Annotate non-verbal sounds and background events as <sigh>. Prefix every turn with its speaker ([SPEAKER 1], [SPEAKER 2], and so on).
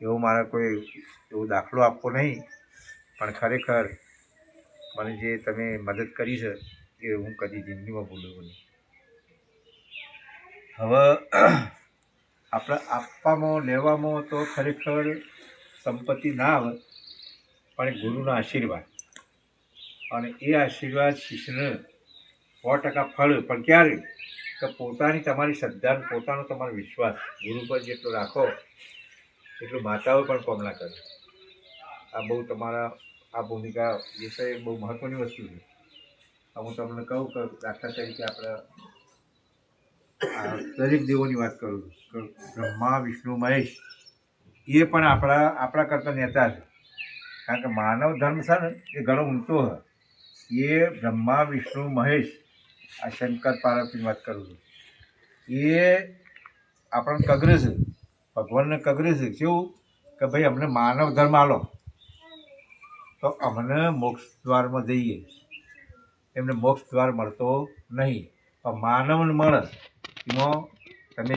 [SPEAKER 1] એવો મારે કોઈ એવો દાખલો આપવો નહીં, પણ ખરેખર મને જે તમે મદદ કરી છે, એ હું કદી જિંદગીમાં ભૂલું નહીં. હવે <clears throat> આપણે આપવામાં, લેવામાં તો ખરેખર સંપત્તિ ના આવે, પણ ગુરુના આશીર્વાદ. અને એ આશીર્વાદ શિષ્યને સો ટકા ફળ, પણ ક્યારે? કે પોતાની તમારી શ્રદ્ધા પોતાનો તમારો વિશ્વાસ, ગુરુ પર જેટલો રાખો, એટલું માતાઓ પણ કોમના કરે. આ બહુ તમારા, આ ભૂમિકા જે છે બહુ મહત્ત્વની વસ્તુ છે. હું તમને કહું કે દાખલા તરીકે આપણે દરેક દેવોની વાત કરું છું. કે બ્રહ્મા, વિષ્ણુ, મહેશ, એ પણ આપણા આપણા કરતાં નેતા છે. કારણ કે માનવ ધર્મ છે ને, એ ઘણો ઊંચો છે. એ બ્રહ્મા, વિષ્ણુ, મહેશ આ શંકર પાર્વતી વાત કરું છું. એ આપણને કગરે છે. ભગવાનને કગરે છે. કેવું? કે ભાઈ અમને માનવ ધર્મ આલો. તો અમને મોક્ષ દ્વારમાં જઈએ. એમને મોક્ષ દ્વાર મળતો નહીં. પણ માનવને મળે. એમાં